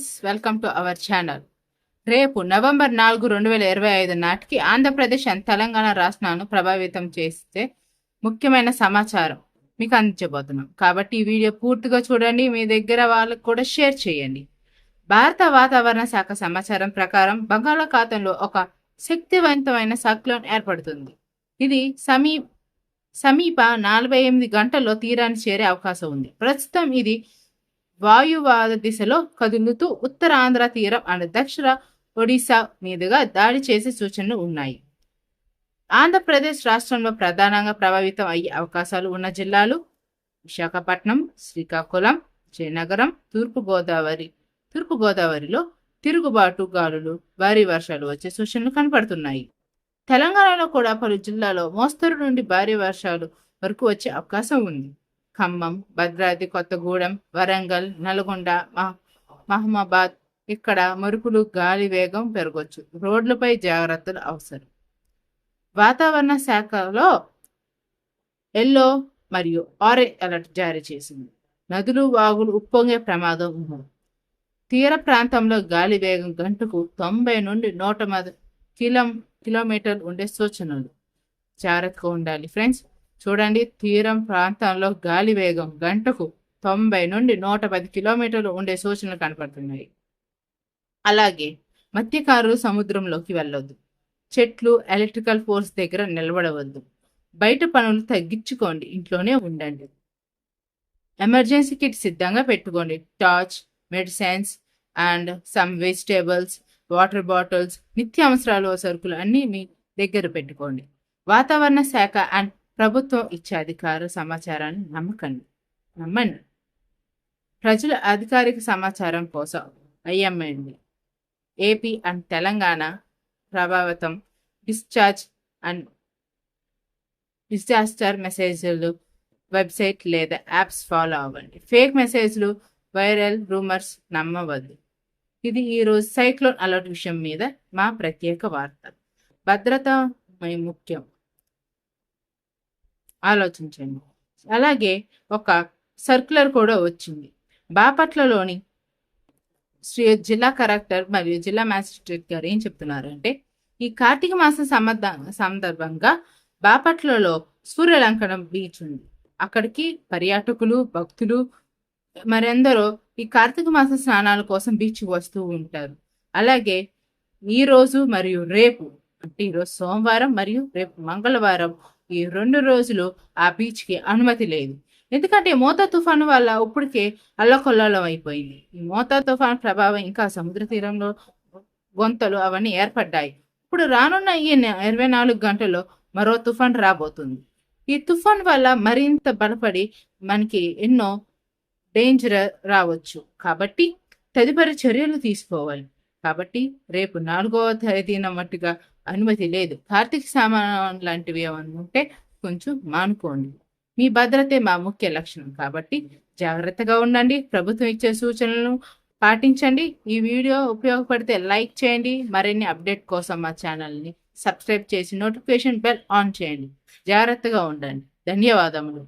Friends welcome to our channel. రేపు November నాలుగు రెండు వేల ఇరవై ఐదు నాటికి ఆంధ్రప్రదేశ్ అండ్ తెలంగాణ రాష్ట్రాలను ప్రభావితం చేస్తే ముఖ్యమైన సమాచారం మీకు అందించబోతున్నాం. కాబట్టి ఈ వీడియో పూర్తిగా చూడండి మీ దగ్గర వాళ్ళకు కూడా షేర్ చేయండి. భారత వాతావరణ శాఖ సమాచారం ప్రకారం బంగాళాఖాతంలో ఒక శక్తివంతమైన సైక్లోన్ ఏర్పడుతుంది. ఇది సమీ సమీప నలభై ఎనిమిది గంటల్లో తీరాన్ని చేరే అవకాశం ఉంది. ప్రస్తుతం ఇది వాయువాద దిశలో కదులుతూ ఉత్తర ఆంధ్ర తీరం అండ్ దక్షిణ ఒడిశా మీదుగా దాడి చేసే సూచనలు ఉన్నాయి. ఆంధ్రప్రదేశ్ రాష్ట్రంలో ప్రధానంగా ప్రభావితం అయ్యే అవకాశాలు ఉన్న జిల్లాలు విశాఖపట్నం శ్రీకాకుళం జయనగరం తూర్పుగోదావరి తూర్పుగోదావరిలో తిరుగుబాటు గాలులు భారీ వర్షాలు వచ్చే సూచనలు కనపడుతున్నాయి. తెలంగాణలో కూడా పలు జిల్లాలో మోస్తరు నుండి భారీ వర్షాలు వరకు వచ్చే అవకాశం ఉంది. ఖమ్మం భద్రాద్రి కొత్తగూడెం వరంగల్ నల్గొండ మహమాబాద్. ఇక్కడ మరుపులు గాలి వేగం పెరగవచ్చు రోడ్లపై జాగ్రత్తలు అవసరం. వాతావరణ శాఖలో ఎల్లో మరియు ఆరెంజ్ అలర్ట్ జారీ చేసింది. నదులు వాగులు ఉప్పొంగే ప్రమాదం ఉంది. తీర ప్రాంతంలో గాలి వేగం గంటకు తొంభై నుండి నూట మద కిలో కిలోమీటర్లు ఉండే సూచనలు. జాగ్రత్తగా ఉండాలి. ఫ్రెండ్స్ చూడండి తీరం ప్రాంతంలో గాలి వేగం గంటకు తొంభై నుండి నూట పది కిలోమీటర్లు ఉండే సూచనలు కనపడుతున్నాయి. అలాగే మత్స్యకారులు సముద్రంలోకి వెళ్ళొద్దు. చెట్లు ఎలక్ట్రికల్ ఫోర్స్ దగ్గర నిలబడవద్దు. బయట పనులు తగ్గించుకోండి ఇంట్లోనే ఉండండి. ఎమర్జెన్సీ కిట్ సిద్ధంగా పెట్టుకోండి. Torch medicines and some vegetables water bottles నిత్యావసరాలు సరుకులు అన్నీ మీ దగ్గర పెట్టుకోండి. వాతావరణ శాఖ అండ్ ప్రభుత్వం ఇచ్చే అధికార సమాచారాన్ని నమ్మకండి. నమ్మండి. ప్రజల అధికారిక సమాచారం కోసం ఐఎంఏండి ఏపీ అండ్ తెలంగాణ ప్రభావితం డిశ్చార్జ్ అండ్ డిజాస్టర్ మెసేజ్లు వెబ్సైట్ లేదా యాప్స్ ఫాలో అవ్వండి. ఫేక్ మెసేజ్లు వైరల్ రూమర్స్ నమ్మవద్దు. ఇది ఈరోజు సైక్లోన్ అలర్ట్ విషయం మీద మా ప్రత్యేక వార్త. భద్రత ముఖ్యం. ఆలోచించండి. అలాగే ఒక సర్క్యులర్ కూడా వచ్చింది. బాపట్లలోని శ్రీ జిల్లా కలెక్టర్ మరియు జిల్లా మ్యాజిస్ట్రేట్ గారు ఏం చెప్తున్నారంటే ఈ కార్తీక మాసం సంబంధ సందర్భంగా బాపట్లలో సూర్యలంకనం బీచ్ ఉంది. అక్కడికి పర్యాటకులు భక్తులు మరెందరో ఈ కార్తీక మాస స్నానాల కోసం బీచ్కి వస్తూ ఉంటారు. అలాగే ఈ రోజు మరియు రేపు అంటే ఈరోజు సోమవారం మరియు రేపు మంగళవారం ఈ రెండు రోజులు ఆ బీచ్కి అనుమతి లేదు. ఎందుకంటే మోతా తుఫాను వల్ల ఇప్పటికే అల్లకొల్లాలం అయిపోయింది. ఈ మోతా తుఫాను ప్రభావం ఇంకా సముద్ర తీరంలో గొంతలు అవన్నీ ఏర్పడ్డాయి. ఇప్పుడు రానున్న ఈ ఇరవై నాలుగు గంటల్లో మరో తుఫాన్ రాబోతుంది. ఈ తుఫాన్ వల్ల మరింత బలపడి మనకి ఎన్నో డేంజర్ రావచ్చు. కాబట్టి తదుపరి చర్యలు తీసుకోవాలి. కాబట్టి రేపు నాలుగవ తేదీన మట్టుగా అనుమతి లేదు. కార్తీక సామాన్ లాంటివి ఏమనుకుంటే ఉంటే కొంచెం మానుకోండి. మీ భద్రతే మా ముఖ్య లక్షణం. కాబట్టి జాగ్రత్తగా ఉండండి. ప్రభుత్వం ఇచ్చే సూచనలను పాటించండి. ఈ వీడియో ఉపయోగపడితే లైక్ చేయండి. మరిన్ని అప్డేట్ కోసం మా ఛానల్ని సబ్స్క్రైబ్ చేసి నోటిఫికేషన్ బెల్ ఆన్ చేయండి. జాగ్రత్తగా ఉండండి. ధన్యవాదములు.